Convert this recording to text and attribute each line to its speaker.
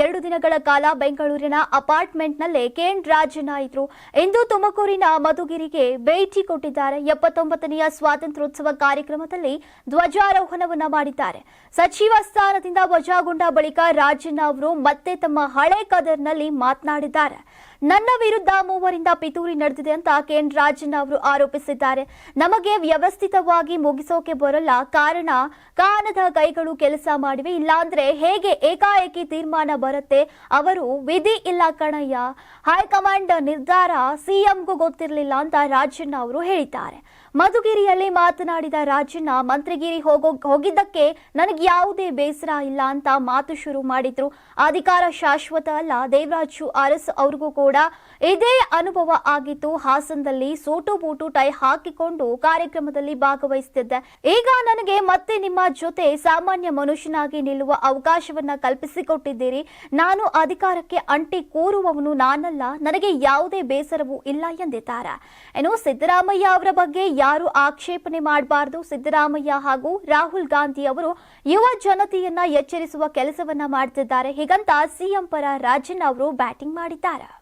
Speaker 1: ಎರಡು ದಿನಗಳ ಕಾಲ ಬೆಂಗಳೂರಿನ ಅಪಾರ್ಟ್ಮೆಂಟ್ನಲ್ಲೇ ಕೇನ್ ರಾಜಣ್ಣ ಇದ್ರು ಇಂದು ತುಮಕೂರಿನ ಮಧುಗಿರಿಗೆ ಭೇಟಿ ಕೊಟ್ಟಿದ್ದಾರೆ. ಎಪ್ಪತ್ತೊಂಬತ್ತನೆಯ ಸ್ವಾತಂತ್ರ್ಯೋತ್ಸವ ಕಾರ್ಯಕ್ರಮದಲ್ಲಿ ಧ್ವಜಾರೋಹಣವನ್ನು ಮಾಡಿದ್ದಾರೆ. ಸಚಿವ ಸ್ಥಾನದಿಂದ ವಜಾಗೊಂಡ ಬಳಿಕ ರಾಜಣ್ಣ ಅವರು ಮತ್ತೆ ತಮ್ಮ ಹಳೆ ಕದರ್ನಲ್ಲಿ ಮಾತನಾಡಿದ್ದಾರೆ. ನನ್ನ ವಿರುದ್ಧ ಮೂವರಿಂದ ಪಿತೂರಿ ನಡೆದಿದೆ ಅಂತ ಕೆಎನ್ ರಾಜಣ್ಣ ಅವರು ಆರೋಪಿಸಿದ್ದಾರೆ. ನಮಗೆ ವ್ಯವಸ್ಥಿತವಾಗಿ ಮುಗಿಸೋಕೆ ಬರಲ್ಲ. ಕಾರಣ, ಕಾನದ ಕೈಗಳು ಕೆಲಸ ಮಾಡಿವೆ. ಇಲ್ಲಾಂದ್ರೆ ಹೇಗೆ ಏಕಾಏಕಿ ತೀರ್ಮಾನ ಬರುತ್ತೆ? ಅವರು ವಿಧಿ ಇಲ್ಲ ಕಣಯ್ಯ. ಹೈಕಮಾಂಡ್ ನಿರ್ಧಾರ ಸಿಎಂಗೂ ಗೊತ್ತಿರಲಿಲ್ಲ ಅಂತ ರಾಜಣ್ಣ ಅವರು ಹೇಳಿದ್ದಾರೆ. ಮಧುಗಿರಿಯಲ್ಲಿ ಮಾತನಾಡಿದ ರಾಜಣ್ಣ ಮಂತ್ರಿಗಿರಿ ಹೋಗೋ, ಹೋಗಿದ್ದಕ್ಕೆ ನನಗೆ ಯಾವುದೇ ಬೇಸರ ಇಲ್ಲ ಅಂತ ಮಾತು ಶುರು ಮಾಡಿದ್ರು. ಅಧಿಕಾರ ಶಾಶ್ವತ ಅಲ್ಲ. ದೇವರಾಜು ಅರಸ್ ಅವ್ರಿಗೂ ಕೂಡ ಇದೇ ಅನುಭವ ಆಗಿತ್ತು. ಹಾಸನದಲ್ಲಿ ಸೋಟು ಬೂಟು ಟೈ ಹಾಕಿಕೊಂಡು ಕಾರ್ಯಕ್ರಮದಲ್ಲಿ ಭಾಗವಹಿಸುತ್ತಿದ್ದೆ ಈಗ ನನಗೆ ಮತ್ತೆ ನಿಮ್ಮ ಜೊತೆ ಸಾಮಾನ್ಯ ಮನುಷ್ಯನಾಗಿ ನಿಲ್ಲುವ ಅವಕಾಶವನ್ನ ಕಲ್ಪಿಸಿಕೊಟ್ಟಿದ್ದೀರಿ. ನಾನು ಅಧಿಕಾರಕ್ಕೆ ಅಂಟಿ ಕೂರುವವನು ನಾನಲ್ಲ. ನನಗೆ ಯಾವುದೇ ಬೇಸರವೂ ಇಲ್ಲ ಎಂದಿದ್ದಾರೆ. ಏನು ಸಿದ್ದರಾಮಯ್ಯ ಅವರ ಬಗ್ಗೆ ಯಾರು ಆಕ್ಷೇಪಣೆ ಮಾಡಬಾರದು? ಸಿದ್ದರಾಮಯ್ಯ ಹಾಗೂ ರಾಹುಲ್ ಗಾಂಧಿ ಅವರು ಯುವ ಜನತೆಯನ್ನ ಎಚ್ಚರಿಸುವ ಕೆಲಸವನ್ನ ಮಾಡ್ತಿದ್ದಾರೆ. ಹೀಗಂತ ಸಿಎಂ ಪರ ರಾಜನ್ ಅವರು ಬ್ಯಾಟಿಂಗ್ ಮಾಡಿದ್ದಾರೆ.